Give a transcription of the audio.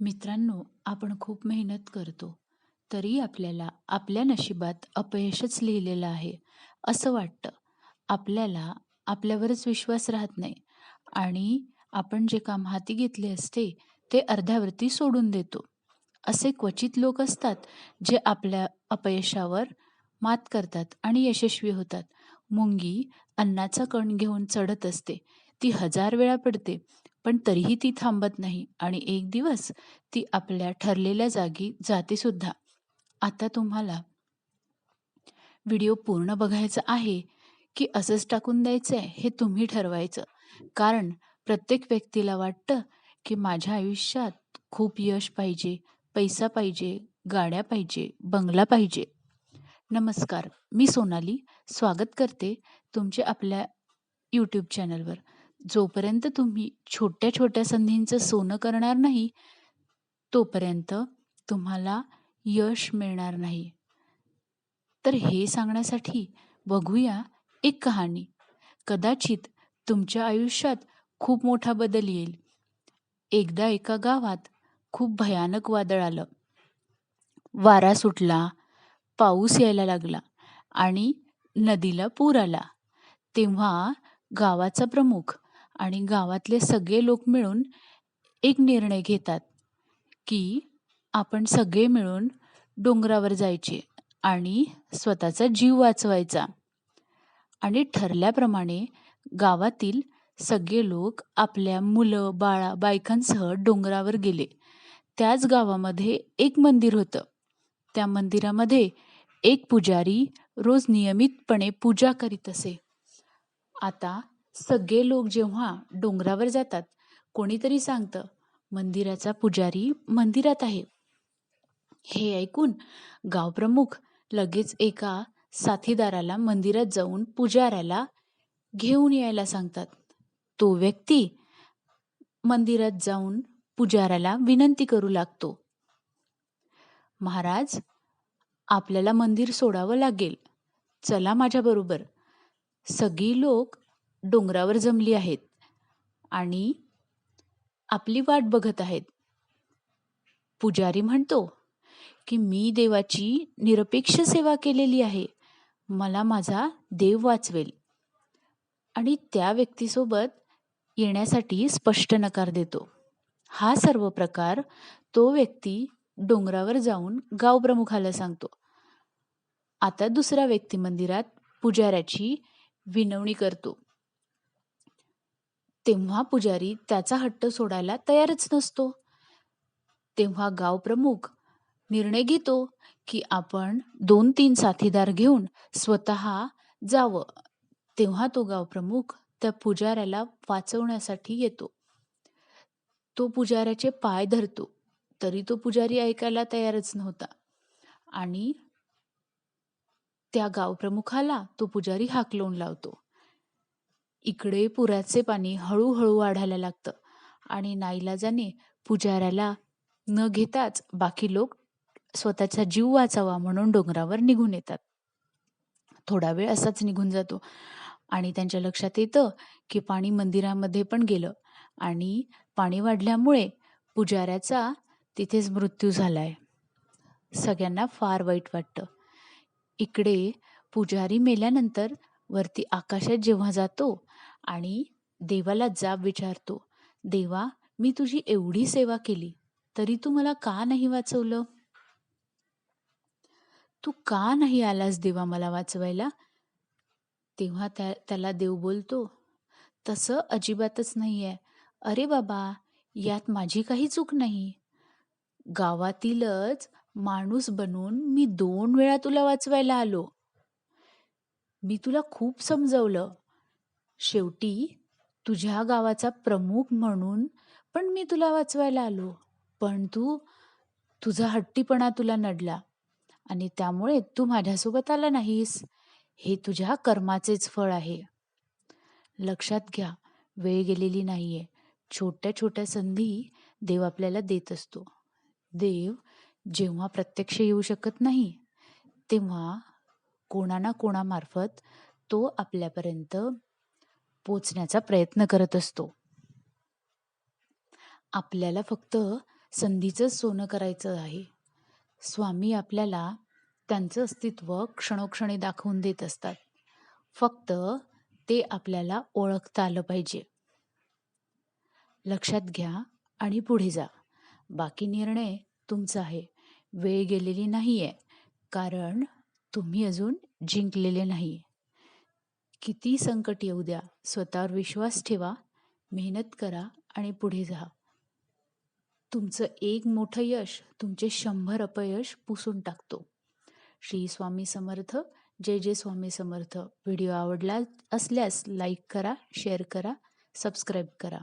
मित्रांनो, आपण खूप मेहनत करतो, तरी आपल्याला आपल्या नशिबात अपयशच लिहिलेलं आहे, असं वाटतं. आपल्याला आपल्यावरच विश्वास राहत नाही आणि आपण जे काम हाती घेतले असते, ते अर्ध्यावरती सोडून देतो. असे क्वचित लोक असतात, जे आपल्या अपयशावर मात करतात आणि यशस्वी होतात. मुंगी अन्नाचा कण घेऊन चढत असते. ती हजार वेळा पडते, पण तरीही ती थांबत नाही आणि एक दिवस ती आपल्या ठरलेल्या जागी जाते सुद्धा. आता तुम्हाला व्हिडिओ पूर्ण बघायचा आहे की असंच टाकून द्यायचं आहे हे तुम्ही ठरवायचं. कारण प्रत्येक व्यक्तीला वाटतं की माझ्या आयुष्यात खूप यश पाहिजे, पैसा पाहिजे, गाड्या पाहिजे, बंगला पाहिजे. नमस्कार, मी सोनाली स्वागत करते तुमचे आपल्या यूट्यूब चॅनलवर. जोपर्यंत तुम्ही छोट्या-छोट्या संधींचं सोनं करणार नाही, तोपर्यंत तुम्हाला यश मिळणार नाही. तर हे सांगण्यासाठी बघूया एक कहाणी. कदाचित तुमच्या आयुष्यात खूप मोठा बदल येईल. एकदा एका गावात खूप भयानक वादळ आलं. वारा सुटला, पाऊस यायला लागला आणि नदीला पूर आला. तेव्हा गावाचा प्रमुख आणि गावातले सगळे लोक मिळून एक निर्णय घेतात की आपण सगळे मिळून डोंगरावर जायचे आणि स्वतःचा जीव वाचवायचा. आणि ठरल्याप्रमाणे गावातील सगळे लोक आपल्या मुलं, बाळा, बायकांसह डोंगरावर गेले. त्याच गावामध्ये एक मंदिर होतं. त्या मंदिरामध्ये एक पुजारी रोज नियमितपणे पूजा करीत असे. आता सगळे लोक जेव्हा डोंगरावर जातात, कोणीतरी सांगतं, मंदिराचा पुजारी मंदिरात आहे. हे ऐकून गावप्रमुख लगेच एका साथीदाराला मंदिरात जाऊन पुजाऱ्याला घेऊन यायला सांगतात. तो व्यक्ती मंदिरात जाऊन पुजाऱ्याला विनंती करू लागतो. महाराज, आपल्याला मंदिर सोडावं लागेल. चला माझ्याबरोबर. सगळी लोक डोंगरावर जमली आहेत आणि आपली वाट बघत आहेत. पुजारी म्हणतो की मी देवाची निरपेक्ष सेवा केलेली आहे. मला माझा देव वाचवेल. आणि त्या व्यक्तीसोबत येण्यासाठी स्पष्ट नकार देतो. हा सर्व प्रकार तो व्यक्ती डोंगरावर जाऊन गावप्रमुखाला सांगतो. आता दुसरा व्यक्ती मंदिरात पुजाऱ्याची विनवणी करतो. तेव्हा पुजारी त्याचा हट्ट सोडायला तयारच नसतो. तेव्हा गावप्रमुख निर्णय घेतो की आपण दोन तीन साथीदार घेऊन स्वतः जावं. तेव्हा तो गावप्रमुख त्या पुजाऱ्याला वाचवण्यासाठी येतो. तो पुजाऱ्याचे पाय धरतो. तरी तो पुजारी ऐकायला तयारच नव्हता आणि त्या गावप्रमुखाला तो पुजारी हाकलून लावतो. इकडे पुराचे पाणी हळूहळू वाढायला लागतं आणि नाईलाजाने पुजाऱ्याला न घेताच बाकी लोक स्वतःचा जीव वाचावा म्हणून डोंगरावर निघून येतात. थोडा वेळ असाच निघून जातो आणि त्यांच्या लक्षात येतं की पाणी मंदिरामध्ये पण गेलं आणि पाणी वाढल्यामुळे पुजाऱ्याचा तिथेच मृत्यू झालाय. सगळ्यांना फार वाईट वाटतं. इकडे पुजारी मेल्यानंतर वरती आकाशात जेव्हा जातो आणि देवाला जाब विचारतो, देवा मी तुझी एवढी सेवा केली, तरी तू मला का नाही वाचवलं? तू का नाही आलास देवा मला वाचवायला? तेव्हा त्या त्याला देव बोलतो, तसं अजिबातच नाहीये. अरे बाबा, यात माझी काही चूक नाही. गावातीलच माणूस बनून मी दोन वेळा तुला वाचवायला आलो. मी तुला खूप समजवलं. शेवटी तुझ्या गावाचा प्रमुख म्हणून पण मी तुला वाचवायला आलो. पण तू तुझा हट्टीपणा तुला नडला आणि त्यामुळे तू माझ्यासोबत आला नाहीस. हे तुझ्या कर्माचेच फळ आहे. लक्षात घ्या, वेळ गेलेली नाहीये. छोट्या-छोट्या संधी देव आपल्याला देत असतो. देव जेव्हा प्रत्यक्ष येऊ शकत नाही, तेव्हा कोणा ना कोणामार्फत तो आपल्यापर्यंत पोचण्याचा प्रयत्न करत असतो. आपल्याला फक्त संधीचं सोनं करायचं आहे. स्वामी आपल्याला त्यांचं अस्तित्व क्षणोक्षणी दाखवून देत असतात. फक्त ते आपल्याला ओळखता आलं पाहिजे. लक्षात घ्या आणि पुढे जा. बाकी निर्णय तुमचा आहे. वेळ गेलेली नाही आहे कारण तुम्ही अजून जिंकलेले नाही किती संकट येऊ द्या स्वतःवर विश्वास ठेवा मेहनत करा आणि पुढे जा. तुमचं एक मोठं यश तुमचे शंभर अपयश पुसून टाकतो. श्री स्वामी समर्थ. जय जय स्वामी समर्थ. व्हिडिओ आवडला असल्यास लाईक करा शेअर करा सबस्क्राईब करा.